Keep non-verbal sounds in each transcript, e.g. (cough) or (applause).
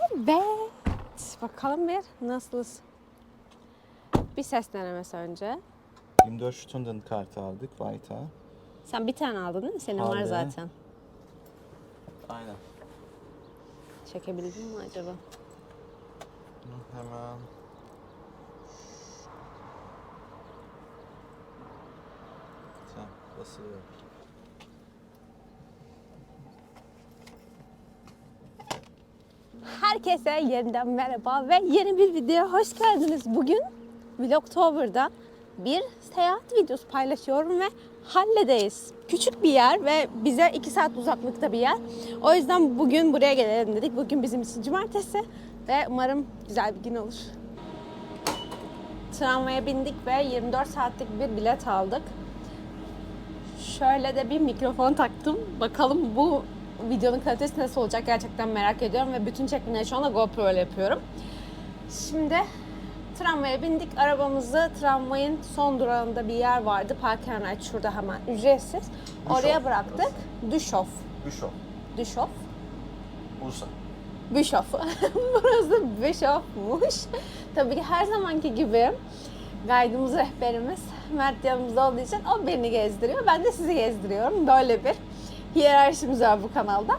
Evet. Bakalım bir nasılız? Bir ses denemesi önce. 24 Stunden kartı aldık White'a. Sen bir tane aldın değil mi? Senin var Aldım. zaten. Aynen. Çekebildin mi acaba? Hemen. Tamam, basılıyor. Herkese yeniden merhaba ve yeni bir videoya hoş geldiniz. Bugün Vlogtober'da bir seyahat videosu paylaşıyorum ve Halle'deyiz. Küçük bir yer ve bize 2 saat uzaklıkta bir yer. O yüzden bugün buraya gelelim dedik. Bugün bizim için cumartesi ve umarım güzel bir gün olur. Tramvaya bindik ve 24 saatlik bir bilet aldık. Şöyle de bir mikrofon taktım. Bakalım bu videonun kalitesi nasıl olacak gerçekten merak ediyorum ve bütün çekimleri şu anda GoPro ile yapıyorum. Şimdi tramvaya bindik. Arabamızı tramvayın son durağında bir yer vardı. Park and Ride şurada hemen ücretsiz. Oraya bıraktık. Düşof. Büşov. Düşof. Bursa. Bischof. (laughs) Burası Bischoff'muş. Tabii ki her zamanki gibi guide'ımız, rehberimiz Mert yanımızda olduğu için o beni gezdiriyor. Ben de sizi gezdiriyorum. Böyle bir hiyerarşimiz var bu kanalda.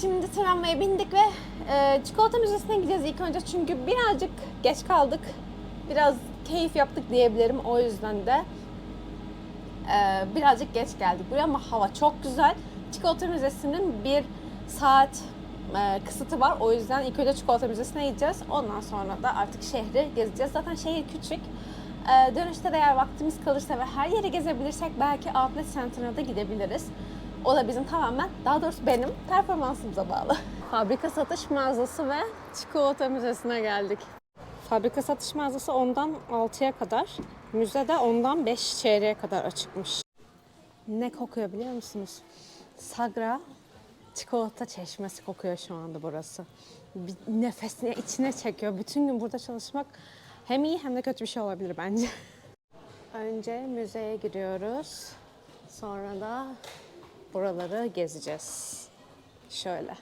Şimdi tramvaya bindik ve e, çikolata müzesine gideceğiz ilk önce çünkü birazcık geç kaldık. Biraz keyif yaptık diyebilirim. O yüzden de ee, birazcık geç geldik buraya ama hava çok güzel. Çikolata Müzesi'nin bir saat e, kısıtı var. O yüzden ilk önce Çikolata Müzesi'ne gideceğiz. Ondan sonra da artık şehri gezeceğiz. Zaten şehir küçük. Ee, dönüşte de eğer vaktimiz kalırsa ve her yeri gezebilirsek belki Outlet Center'a da gidebiliriz. O da bizim tamamen, daha doğrusu benim performansımıza bağlı. Fabrika satış mağazası ve çikolata müzesine geldik. Fabrika satış mağazası 10'dan 6'ya kadar, müze de 10'dan 5 çeyreğe kadar açıkmış. Ne kokuyor biliyor musunuz? Sagra çikolata çeşmesi kokuyor şu anda burası. Bir nefesini içine çekiyor. Bütün gün burada çalışmak hem iyi hem de kötü bir şey olabilir bence. (laughs) Önce müzeye giriyoruz. Sonra da buraları gezeceğiz. Şöyle.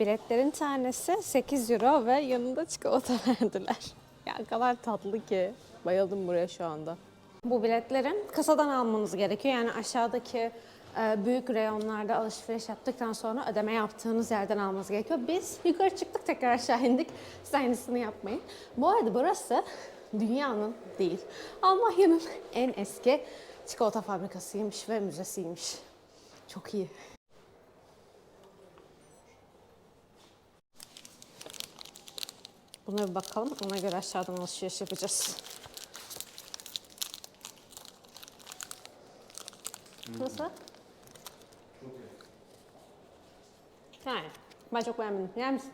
Biletlerin tanesi 8 euro ve yanında çikolata (laughs) verdiler. Ya kadar tatlı ki. Bayıldım buraya şu anda. Bu biletlerin kasadan almanız gerekiyor. Yani aşağıdaki e, büyük reyonlarda alışveriş yaptıktan sonra ödeme yaptığınız yerden almanız gerekiyor. Biz yukarı çıktık tekrar aşağı indik. Siz aynısını yapmayın. Bu arada burası dünyanın değil, Almanya'nın en eski çikolata fabrikasıymış ve müzesiymiş. Çok iyi. Buna bir bakalım. Ona göre aşağıdan alışveriş yapacağız. Nasıl? Yani ben çok beğendim. Yer misin?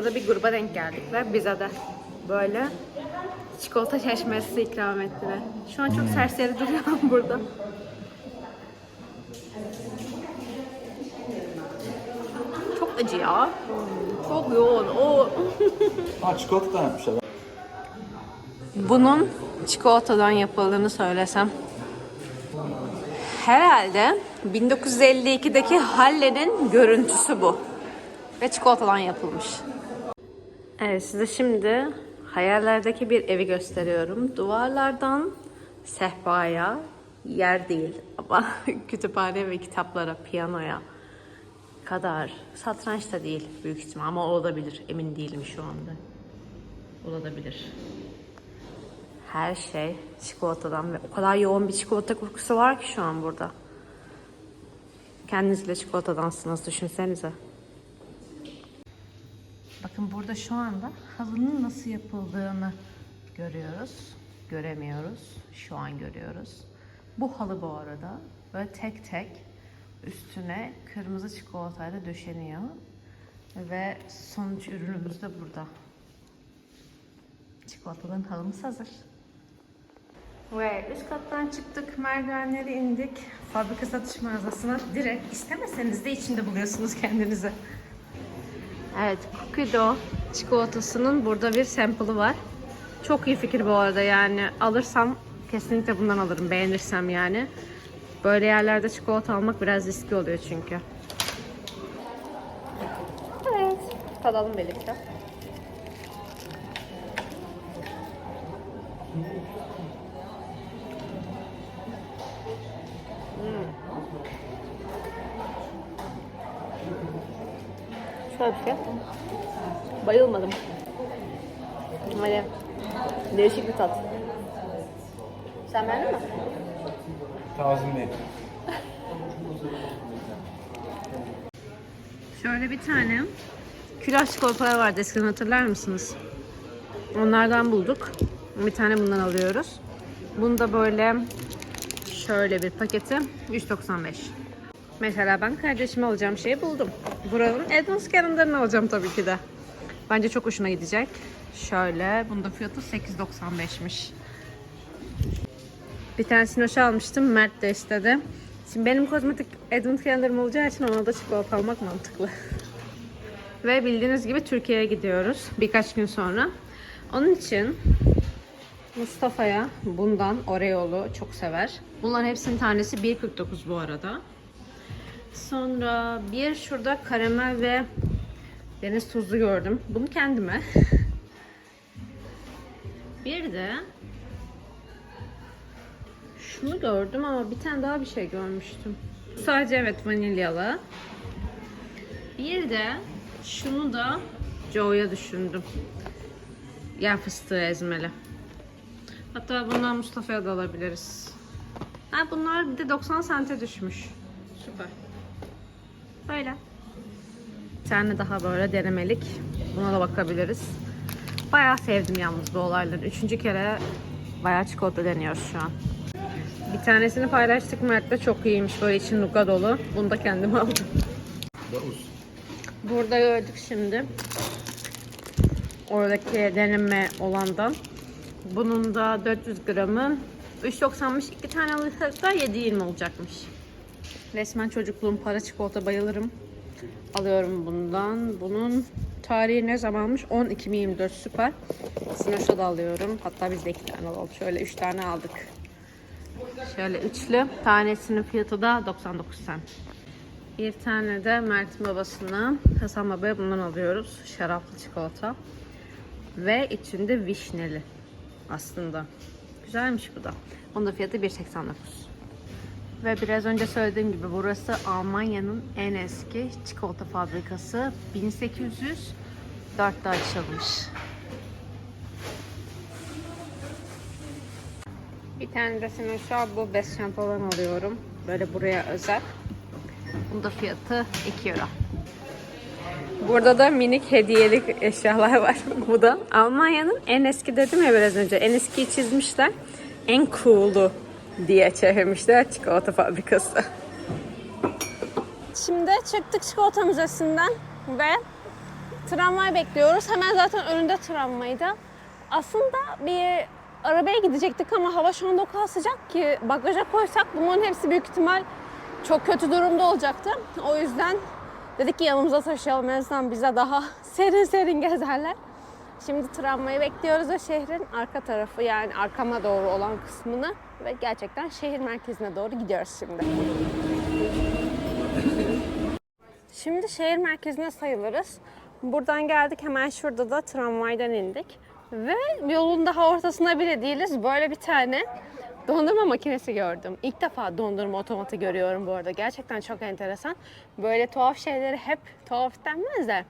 Burada bir gruba denk geldik ve bize de böyle çikolata çeşmesi ikram ettiler. Şu an çok serseri duruyorum (laughs) burada. acı ya. Çok yoğun. O (laughs) Ha çikolata da yapmışlar. bunun çikolatadan yapıldığını söylesem. Herhalde 1952'deki Halle'nin görüntüsü bu. Ve çikolatadan yapılmış. Evet size şimdi hayallerdeki bir evi gösteriyorum. Duvarlardan sehpaya, yer değil ama (laughs) kütüphane ve kitaplara, piyanoya kadar. Satranç da değil büyük ihtimal ama olabilir. Emin değilim şu anda. Olabilir. Her şey çikolatadan ve o kadar yoğun bir çikolata kokusu var ki şu an burada. Kendiniz bile çikolatadansınız düşünsenize. Bakın burada şu anda halının nasıl yapıldığını görüyoruz. Göremiyoruz. Şu an görüyoruz. Bu halı bu arada böyle tek tek üstüne kırmızı çikolatayla döşeniyor. Ve sonuç ürünümüz de burada. Çikolatadan halımız hazır. Ve üst kattan çıktık, merdivenleri indik. Fabrika satış mağazasına direkt istemeseniz de içinde buluyorsunuz kendinizi. Evet, Kukido çikolatasının burada bir sample'ı var. Çok iyi fikir bu arada yani alırsam kesinlikle bundan alırım beğenirsem yani. Böyle yerlerde çikolata almak biraz riskli oluyor çünkü. Evet, tadalım birlikte. Şöyle bir şey. Bayılmadım. Hani değişik bir tat. Sen beğendin mi? Tazim değil. Şöyle bir tane külah çikolatalar vardı eskiden hatırlar mısınız? Onlardan bulduk. Bir tane bundan alıyoruz. Bunu da böyle şöyle bir paketi 3.95. Mesela ben kardeşime alacağım şeyi buldum. Buranın Edmonds kenarından alacağım tabii ki de. Bence çok hoşuna gidecek. Şöyle, bunun da fiyatı 8.95'miş. Bir tanesini hoşa almıştım. Mert de istedi. Şimdi benim kozmetik Advent kalendarım olacağı için ona da çikolata almak mantıklı. (laughs) Ve bildiğiniz gibi Türkiye'ye gidiyoruz birkaç gün sonra. Onun için Mustafa'ya bundan Oreo'lu çok sever. Bunların hepsinin tanesi 1.49 bu arada. Sonra bir şurada karamel ve deniz tuzlu gördüm. Bunu kendime. (laughs) Bir de şunu gördüm ama bir tane daha bir şey görmüştüm. Sadece evet vanilyalı. Bir de şunu da Joe'ya düşündüm. Yer fıstığı ezmeli. Hatta bundan Mustafa'ya da alabiliriz. Ha bunlar bir de 90 sente düşmüş. Süper. Böyle. Bir tane daha böyle denemelik. Buna da bakabiliriz. Bayağı sevdim yalnız bu olayları. Üçüncü kere bayağı çikolata deniyoruz şu an. Bir tanesini paylaştık Mert'le çok iyiymiş. Böyle için nuka dolu. Bunu da kendim (laughs) aldım. Burada gördük şimdi. Oradaki deneme olandan. Bunun da 400 gramı 3.90'mış. iki tane alırsak da 7.20 olacakmış. Resmen çocukluğum para çikolata bayılırım. Alıyorum bundan. Bunun tarihi ne zamanmış? 10-2024 süper. Sinoş'a da alıyorum. Hatta biz de iki tane alalım. Şöyle üç tane aldık. Şöyle üçlü. Tanesinin fiyatı da 99 cent. Bir tane de Mert'in babasına Hasan Baba'ya bundan alıyoruz. Şaraplı çikolata. Ve içinde vişneli aslında. Güzelmiş bu da. Onun da fiyatı 1.89. Ve biraz önce söylediğim gibi burası Almanya'nın en eski çikolata fabrikası. 1804'te açılmış. Bir tane de Sinoş'a bu best şampuan alıyorum. Böyle buraya özel. Bunun da fiyatı 2 euro. Burada da minik hediyelik eşyalar var. (laughs) Bu da Almanya'nın en eski dedim ya biraz önce. En eskiyi çizmişler. En cool'u diye çevirmişler çikolata fabrikası. Şimdi çıktık çikolata müzesinden ve tramvay bekliyoruz. Hemen zaten önünde tramvaydı. Aslında bir arabaya gidecektik ama hava şu anda o kadar sıcak ki bagaja koysak bunların hepsi büyük ihtimal çok kötü durumda olacaktı. O yüzden Dedik ki yanımıza taşıyalım en azından bize daha (laughs) serin serin gezerler. Şimdi tramvayı bekliyoruz ve şehrin arka tarafı yani arkama doğru olan kısmını ve gerçekten şehir merkezine doğru gidiyoruz şimdi. Şimdi şehir merkezine sayılırız. Buradan geldik hemen şurada da tramvaydan indik. Ve yolun daha ortasında bile değiliz. Böyle bir tane dondurma makinesi gördüm. İlk defa dondurma otomatı görüyorum bu arada. Gerçekten çok enteresan. Böyle tuhaf şeyleri hep tuhaf denmez de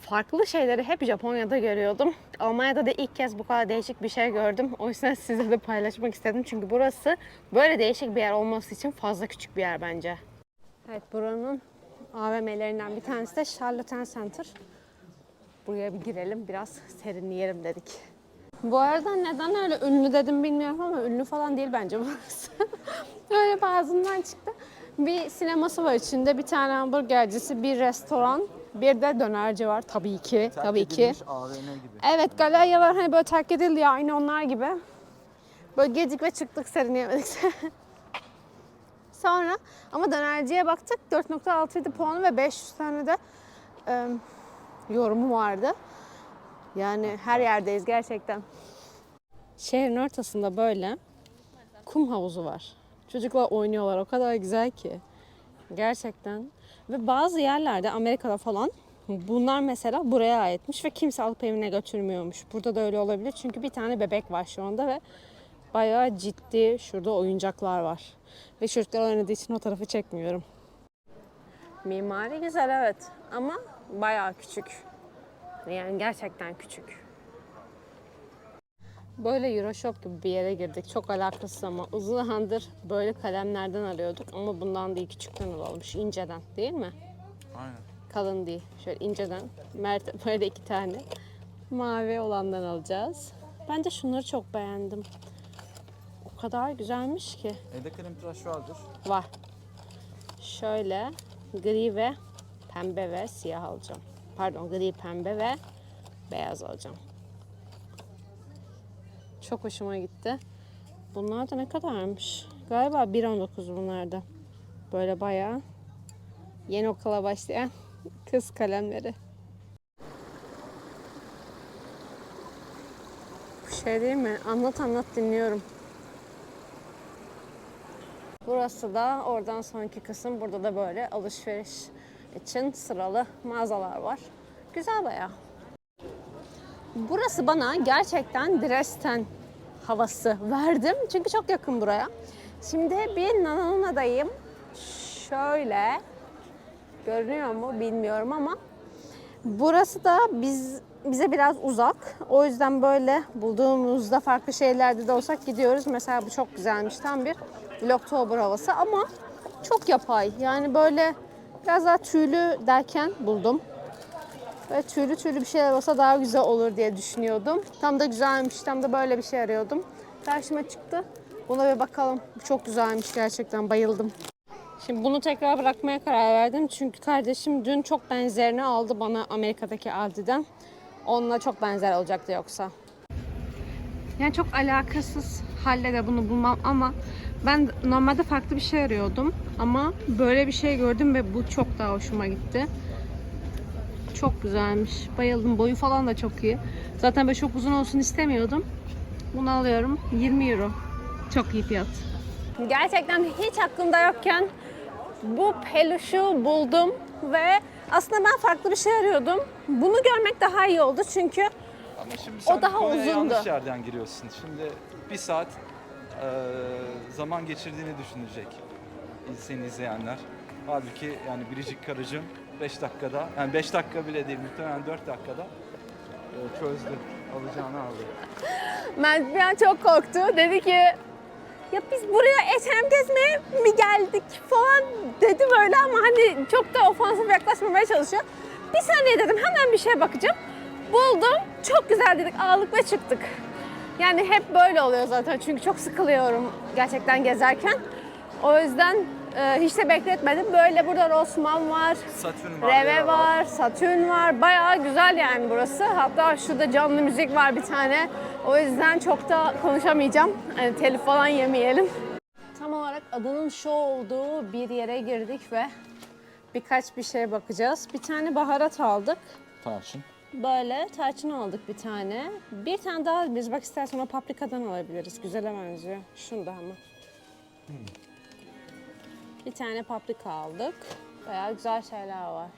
farklı şeyleri hep Japonya'da görüyordum. Almanya'da da ilk kez bu kadar değişik bir şey gördüm. O yüzden (laughs) size de paylaşmak istedim. Çünkü burası böyle değişik bir yer olması için fazla küçük bir yer bence. Evet buranın AVM'lerinden bir tanesi de Charlotte Center. Buraya bir girelim biraz serinleyelim dedik. Bu arada neden öyle ünlü dedim bilmiyorum ama ünlü falan değil bence (laughs) burası. öyle ağzımdan çıktı. Bir sineması var içinde, bir tane hamburgercisi, bir restoran, bir de dönerci var tabii ki. tabii ki. AVM gibi. Evet galeriyalar hani böyle terk edildi ya aynı onlar gibi. Böyle girdik ve çıktık serinleyemedik. (laughs) Sonra ama dönerciye baktık 4.6 puanı ve 500 tane de e, yorumu vardı. Yani her yerdeyiz gerçekten. Şehrin ortasında böyle kum havuzu var. Çocuklar oynuyorlar o kadar güzel ki. Gerçekten. Ve bazı yerlerde Amerika'da falan bunlar mesela buraya aitmiş ve kimse alıp evine götürmüyormuş. Burada da öyle olabilir çünkü bir tane bebek var şu anda ve bayağı ciddi şurada oyuncaklar var. Ve çocuklar oynadığı için o tarafı çekmiyorum. Mimari güzel evet ama bayağı küçük. Yani gerçekten küçük. Böyle Euroshop gibi bir yere girdik. Çok alakasız ama uzun zamandır böyle kalemlerden arıyorduk ama bundan değil küçükten. Şu inceden değil mi? Aynen. Kalın değil. Şöyle inceden. Mert (laughs) böyle iki tane. Mavi olandan alacağız. Ben de şunları çok beğendim. O kadar güzelmiş ki. Evde krem tıraş vardır. Var. Şöyle gri ve pembe ve siyah alacağım. Pardon gri, pembe ve beyaz alacağım. Çok hoşuma gitti. Bunlar da ne kadarmış? Galiba 1.19 bunlar da. Böyle bayağı yeni okula başlayan (laughs) kız kalemleri. Bu şey değil mi? Anlat anlat dinliyorum. Burası da oradan sonraki kısım. Burada da böyle alışveriş için sıralı mağazalar var. Güzel bayağı. Burası bana gerçekten Dresden havası verdim. Çünkü çok yakın buraya. Şimdi bir Nanona'dayım. Şöyle görünüyor mu bilmiyorum ama burası da biz bize biraz uzak. O yüzden böyle bulduğumuzda farklı şeylerde de olsak gidiyoruz. Mesela bu çok güzelmiş. Tam bir Vlogtober havası ama çok yapay. Yani böyle biraz daha tüylü derken buldum. Böyle tüylü tüylü bir şeyler olsa daha güzel olur diye düşünüyordum. Tam da güzelmiş. Tam da böyle bir şey arıyordum. Karşıma çıktı. Buna bir bakalım. Bu çok güzelmiş gerçekten. Bayıldım. Şimdi bunu tekrar bırakmaya karar verdim. Çünkü kardeşim dün çok benzerini aldı bana Amerika'daki Aldi'den. Onunla çok benzer olacaktı yoksa. Yani çok alakasız halde de bunu bulmam ama ben normalde farklı bir şey arıyordum. Ama böyle bir şey gördüm ve bu çok daha hoşuma gitti. Çok güzelmiş. Bayıldım. Boyu falan da çok iyi. Zaten böyle çok uzun olsun istemiyordum. Bunu alıyorum. 20 euro. Çok iyi fiyat. Gerçekten hiç aklımda yokken bu peluşu buldum ve aslında ben farklı bir şey arıyordum. Bunu görmek daha iyi oldu çünkü Ama şimdi O daha konuya uzundu. yanlış yerden giriyorsun. Şimdi bir saat eee, zaman geçirdiğini düşünecek seni izleyenler. Halbuki yani Biricik Karıcığım 5 dakikada, yani 5 dakika bile değil muhtemelen 4 dakikada eee, çözdü. Alacağını aldı. Mert bir an çok korktu. Dedi ki ya biz buraya H&M gezmeye mi geldik falan dedi böyle ama hani çok da ofansif yaklaşmamaya çalışıyor. Bir saniye dedim hemen bir şeye bakacağım. Buldum. Çok güzel dedik. Aldık ve çıktık. Yani hep böyle oluyor zaten çünkü çok sıkılıyorum gerçekten gezerken. O yüzden e, hiç de bekletmedim. Böyle burada Rossmann var. Satürn var. Reve var, Satürn var. Bayağı güzel yani burası. Hatta şurada canlı müzik var bir tane. O yüzden çok da konuşamayacağım. Yani telif falan yemeyelim. Tam olarak adının şu olduğu bir yere girdik ve birkaç bir şeye bakacağız. Bir tane baharat aldık. Tarçın. Böyle tarçın aldık bir tane. Bir tane daha biz bak istersen o paprikadan alabiliriz. Güzele benziyor. Şunu da ama. Bir tane paprika aldık. Bayağı güzel şeyler var.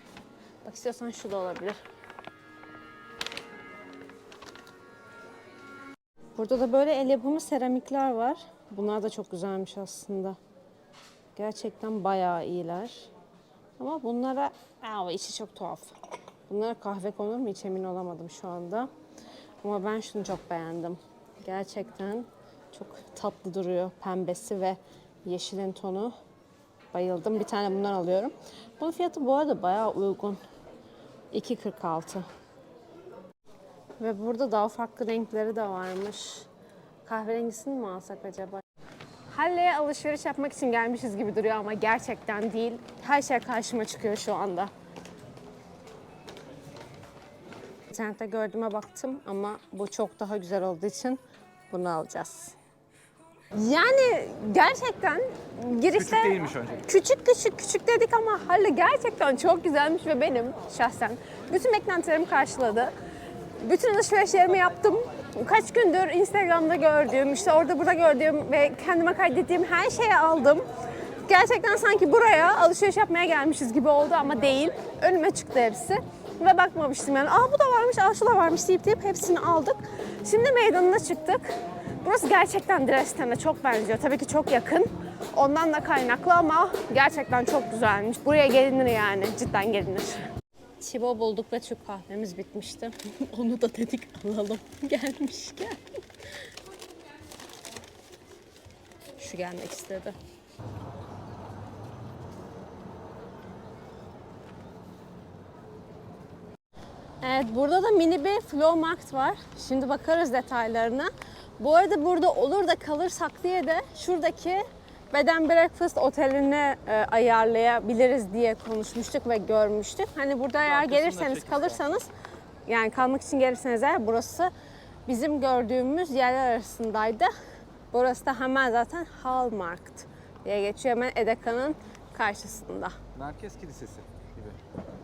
Bak istiyorsan şu da olabilir. Burada da böyle el yapımı seramikler var. Bunlar da çok güzelmiş aslında. Gerçekten bayağı iyiler. Ama bunlara Aa, içi çok tuhaf. Bunlara kahve konur mu hiç emin olamadım şu anda. Ama ben şunu çok beğendim. Gerçekten çok tatlı duruyor. Pembesi ve yeşilin tonu. Bayıldım. Bir tane bundan alıyorum. Bunun fiyatı bu arada bayağı uygun. 2.46. Ve burada daha farklı renkleri de varmış. Kahverengisini mi alsak acaba? Halle'ye alışveriş yapmak için gelmişiz gibi duruyor ama gerçekten değil. Her şey karşıma çıkıyor şu anda. İnternette gördüğüme baktım ama bu çok daha güzel olduğu için bunu alacağız. Yani gerçekten girişte... Küçük değilmiş önce. Küçük küçük küçük dedik ama Halle gerçekten çok güzelmiş ve benim şahsen bütün beklentilerimi karşıladı. Bütün alışverişlerimi yaptım. Kaç gündür Instagram'da gördüğüm, işte orada burada gördüğüm ve kendime kaydettiğim her şeyi aldım. Gerçekten sanki buraya alışveriş yapmaya gelmişiz gibi oldu ama değil. Önüme çıktı hepsi. Ve bakmamıştım yani. Aa bu da varmış, aa şu da varmış deyip deyip hepsini aldık. Şimdi meydanına çıktık. Burası gerçekten Dresden'e çok benziyor. Tabii ki çok yakın. Ondan da kaynaklı ama gerçekten çok güzelmiş. Buraya gelinir yani. Cidden gelinir. Çibo bulduk ve Türk kahvemiz bitmişti. (laughs) Onu da dedik alalım (laughs) gelmişken. Şu gelmek istedi. Evet burada da mini bir flow market var. Şimdi bakarız detaylarına. Bu arada burada olur da kalırsak diye de şuradaki Bed and Breakfast oteline e, ayarlayabiliriz diye konuşmuştuk ve görmüştük. Hani burada eğer gelirseniz kalırsanız yani kalmak için gelirseniz eğer burası bizim gördüğümüz yerler arasındaydı. Burası da hemen zaten Hallmarkt diye geçiyor hemen Edeka'nın karşısında. Merkez Kilisesi gibi.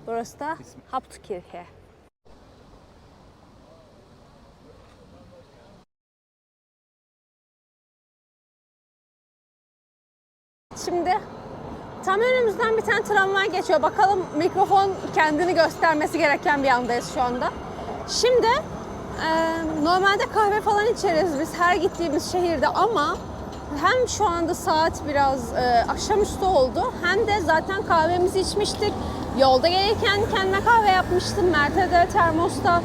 Burası da İsmi. Hauptkirche. Şimdi tam önümüzden bir tane tramvay geçiyor. Bakalım mikrofon kendini göstermesi gereken bir andayız şu anda. Şimdi e, normalde kahve falan içeriz biz her gittiğimiz şehirde ama hem şu anda saat biraz e, akşamüstü oldu hem de zaten kahvemizi içmiştik. Yolda gelirken kendime kahve yapmıştım Mert'e de termosta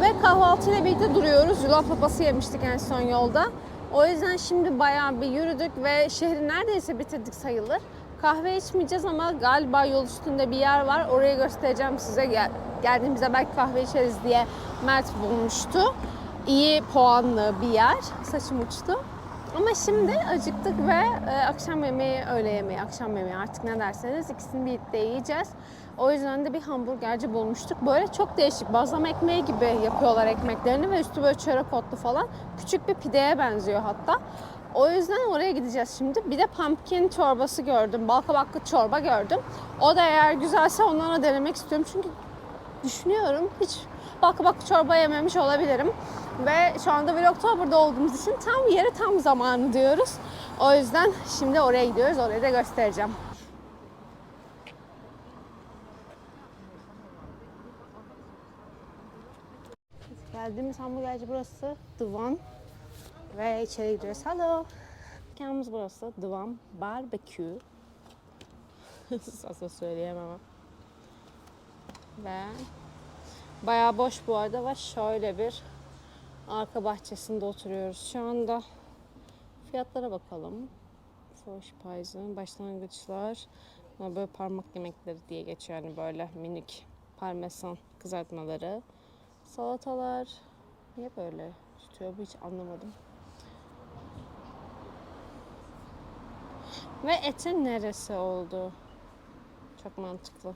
ve kahvaltıyla birlikte duruyoruz. Yulaf lapası yemiştik en son yolda. O yüzden şimdi bayağı bir yürüdük ve şehri neredeyse bitirdik sayılır. Kahve içmeyeceğiz ama galiba yol üstünde bir yer var. Orayı göstereceğim size. Gel, geldiğimizde belki kahve içeriz diye Mert bulmuştu. İyi puanlı bir yer. Saçım uçtu. Ama şimdi acıktık ve e, akşam yemeği, öğle yemeği, akşam yemeği artık ne derseniz ikisini birlikte yiyeceğiz. O yüzden de bir hamburgerci bulmuştuk. Böyle çok değişik bazlama ekmeği gibi yapıyorlar ekmeklerini ve üstü böyle çörek otlu falan. Küçük bir pideye benziyor hatta. O yüzden oraya gideceğiz şimdi. Bir de pumpkin çorbası gördüm. Bal kabaklı çorba gördüm. O da eğer güzelse ondan da denemek istiyorum. Çünkü düşünüyorum hiç bal kabaklı çorba yememiş olabilirim. Ve şu anda Vlogtober'da olduğumuz için tam yeri tam zamanı diyoruz. O yüzden şimdi oraya gidiyoruz. Orayı da göstereceğim. Geldiğimiz hamburgerci burası One. Ve içeri gidiyoruz. Hello. Mekanımız burası. One Barbecue. (laughs) Asla söyleyemem. Ve bayağı boş bu arada ve şöyle bir arka bahçesinde oturuyoruz şu anda. Fiyatlara bakalım. Vorspeisen, başlangıçlar. Ama böyle parmak yemekleri diye geçiyor yani böyle minik parmesan kızartmaları. Salatalar. Niye böyle tutuyor bu hiç anlamadım. Ve etin neresi oldu? Çok mantıklı.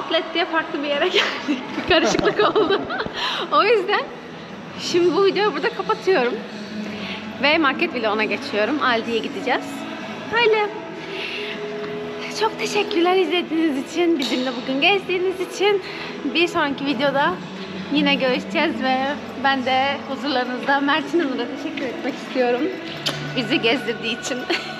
Outlet diye farklı bir yere (laughs) geldik. Bir karışıklık oldu. (laughs) o yüzden şimdi bu videoyu burada kapatıyorum. Ve market vloguna geçiyorum. Aldi'ye gideceğiz. Öyle. Çok teşekkürler izlediğiniz için, bizimle bugün gezdiğiniz için. Bir sonraki videoda yine görüşeceğiz ve ben de huzurlarınızda Mert'in Hanım'a teşekkür etmek istiyorum. Bizi gezdirdiği için. (laughs)